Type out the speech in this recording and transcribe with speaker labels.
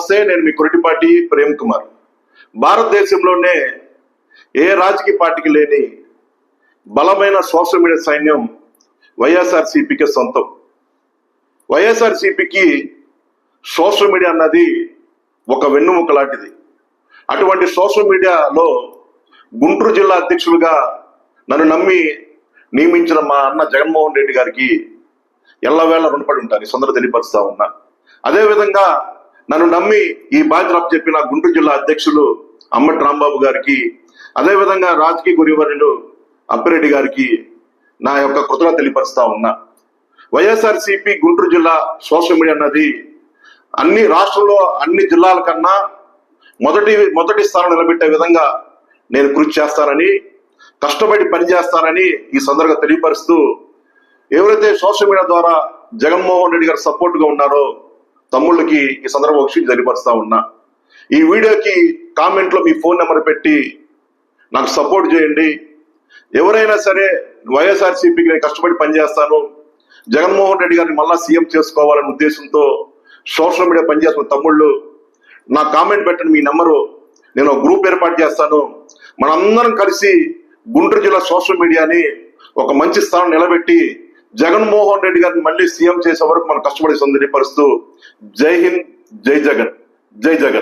Speaker 1: నమస్తే నేను మీ కొరటిపాటి ప్రేమ్ కుమార్. భారతదేశంలోనే ఏ రాజకీయ పార్టీకి లేని బలమైన సోషల్ మీడియా సైన్యం వైఎస్ఆర్సీపీకి సొంతం. వైఎస్ఆర్సీపీకి సోషల్ మీడియా అన్నది ఒక వెన్నుముక లాంటిది. అటువంటి సోషల్ మీడియాలో గుంటూరు జిల్లా అధ్యక్షులుగా నన్ను నమ్మి నియమించిన మా అన్న జగన్మోహన్ రెడ్డి గారికి ఎల్లవేళ రుణపడి ఉంటాను ఈ సందర్భం తెలియపరుస్తా ఉన్నా. అదేవిధంగా నన్ను నమ్మి ఈ బాధ్యత చెప్పిన గుంటూరు జిల్లా అధ్యక్షులు అమ్మటి రాంబాబు గారికి అదేవిధంగా రాజకీయ గురివర్యులు అప్పిరెడ్డి గారికి నా యొక్క కృతజ్ఞత తెలియపరుస్తా ఉన్నా. వైఎస్ఆర్సీపీ గుంటూరు జిల్లా సోషల్ మీడియా అన్నది అన్ని రాష్ట్రంలో అన్ని జిల్లాల కన్నా మొదటి మొదటి స్థానం నిలబెట్టే విధంగా నేను కృషి చేస్తానని కష్టపడి పనిచేస్తానని ఈ సందర్భంగా తెలియపరుస్తూ ఎవరైతే సోషల్ మీడియా ద్వారా జగన్మోహన్ రెడ్డి గారు సపోర్ట్గా ఉన్నారో తమ్ముళ్ళకి ఈ సందర్భం ఒక తెలియపరుస్తా ఉన్నా. ఈ వీడియోకి కామెంట్లో మీ ఫోన్ నెంబర్ పెట్టి నాకు సపోర్ట్ చేయండి. ఎవరైనా సరే వైఎస్ఆర్సీపీకి నేను కష్టపడి పనిచేస్తాను. జగన్మోహన్ రెడ్డి గారిని మళ్ళా సీఎం చేసుకోవాలనే ఉద్దేశంతో సోషల్ మీడియా పనిచేస్తున్న తమ్ముళ్ళు నా కామెంట్ పెట్టండి మీ నెంబరు నేను గ్రూప్ ఏర్పాటు చేస్తాను. మనందరం కలిసి గుంటూరు జిల్లా సోషల్ మీడియాని ఒక మంచి స్థానం నిలబెట్టి జగన్మోహన్ రెడ్డి గారిని మళ్ళీ సీఎం చేసే వరకు మనం కష్టపడి సందర్భపరుస్తూ జై హింద్ జై జగన్ జై జగన్.